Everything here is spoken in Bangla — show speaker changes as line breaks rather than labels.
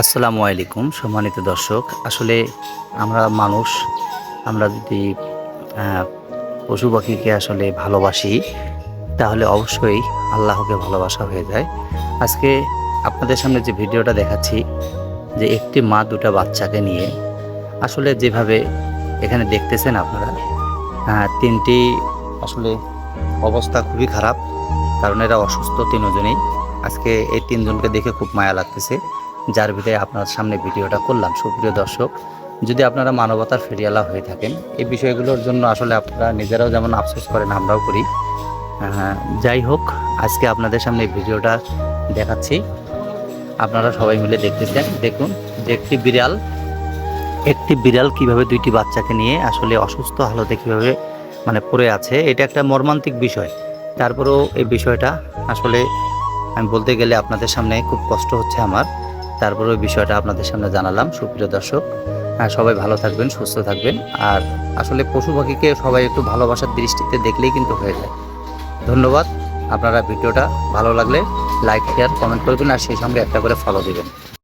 আসসালামু আলাইকুম, সম্মানিত দর্শক। আসলে আমরা মানুষ, আমরা যদি পশু পাখিকে আসলে ভালোবাসি, তাহলে অবশ্যই আল্লাহকে ভালোবাসা হয়ে যায়। আজকে আপনাদের সামনে যে ভিডিওটা দেখাচ্ছি, যে একটি মা দুটা বাচ্চাকে নিয়ে, আসলে যেভাবে এখানে দেখতেছেন আপনারা তিনটি আসলে অবস্থা খুবই খারাপ, কারণ এরা অসুস্থ তিনজনেই। আজকে এই তিনজনকে দেখে খুব মায়া লাগতেছে। যার ভিতরে আপনার সামনে ভিডিওটা করলাম। সুপ্রিয় দর্শক, যদি আপনারা মানবতার ফেরিয়ালা হয়ে থাকেন, এই বিষয়গুলোর জন্য আসলে আপনারা নিজেরাও যেমন আফসোস করেন, আমরাও করি। যাই হোক, আজকে আপনাদের সামনে ভিডিওটা দেখাচ্ছি। আপনারা সবাই মিলে দেখতেছেন দেখুন, যে একটি বিড়াল একটি বিড়াল কীভাবে দুইটি বাচ্চাকে নিয়ে আসলে অসুস্থ হালতে কীভাবে মানে পড়ে আছে, এটা একটা মর্মান্তিক বিষয়। তারপরেও এই বিষয়টা আসলে, আমি বলতে গেলে আপনাদের সামনে খুব কষ্ট হচ্ছে আমার। তারপরে ওই বিষয়টা আপনাদের সামনে জানালাম। সুপ্রিয় দর্শক সবাই ভালো থাকবেন, সুস্থ থাকবেন। আর আসলে পশু পাখিকে সবাই একটু ভালোবাসার দৃষ্টিতে দেখলেই কিন্তু হয়ে যায়। ধন্যবাদ। আপনারা ভিডিওটা ভালো লাগলে লাইক শেয়ার কমেন্ট করবেন আর সেই সঙ্গে একটা করে ফলো দিবেন।